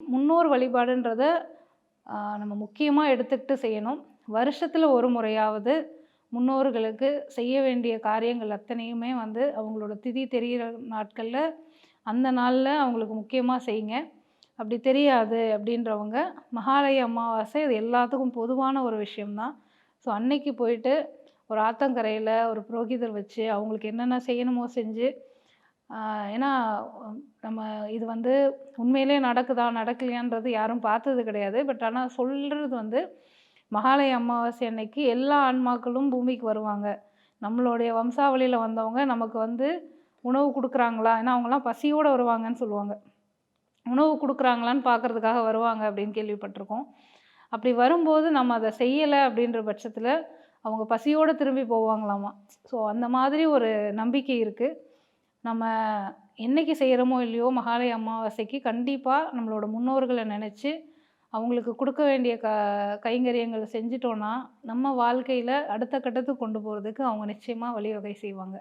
முன்னோர் வழிபாடுன்றத நம்ம முக்கியமாக எடுத்துக்கிட்டு செய்யணும். வருஷத்தில் ஒரு முறையாவது முன்னோர்களுக்கு செய்ய வேண்டிய காரியங்கள் அத்தனையுமே வந்து அவங்களோட திதி தெரிகிற நாட்களில் அந்த நாளில் அவங்களுக்கு முக்கியமாக செய்யுங்க. அப்படி தெரியாது அப்படின்றவங்க மகாலய அமாவாசை இது எல்லாத்துக்கும் பொதுவான ஒரு விஷயம்தான். ஸோ அன்னைக்கு போயிட்டு ஒரு ஆத்தங்கரையில் ஒரு புரோகிதர் வச்சு அவங்களுக்கு என்னென்ன செய்யணுமோ செஞ்சு ஏன்னா நம்ம இது வந்து உண்மையிலே நடக்குதா நடக்கலையான்றது யாரும் பார்த்தது கிடையாது. பட் ஆனால் சொல்கிறது வந்து மகாலய அமாவாசை அன்னைக்கு எல்லா ஆன்மாக்களும் பூமிக்கு வருவாங்க. நம்மளுடைய வம்சாவளியில் வந்தவங்க நமக்கு வந்து உணவு கொடுக்குறாங்களா? ஏன்னா அவங்களாம் பசியோடு வருவாங்கன்னு சொல்லுவாங்க. உணவு கொடுக்குறாங்களான்னு பார்க்கறதுக்காக வருவாங்க அப்படின்னு கேள்விப்பட்டிருக்கோம். அப்படி வரும்போது நம்ம அதை செய்யலை அப்படின்ற பட்சத்தில் அவங்க பசியோடு திரும்பி போவாங்களாமா? ஸோ அந்த மாதிரி ஒரு நம்பிக்கை இருக்குது நம்ம என்னைக்கு செய்கிறோமோ இல்லையோ மகாலய அமாவாசைக்கு கண்டிப்பாக நம்மளோட முன்னோர்களை நினச்சி அவங்களுக்கு கொடுக்க வேண்டிய க கைங்கரியங்களை செஞ்சிட்டோன்னா நம்ம வாழ்க்கையில் அடுத்த கட்டத்துக்கு கொண்டு போகிறதுக்கு அவங்க நிச்சயமாக வழிவகை செய்வாங்க.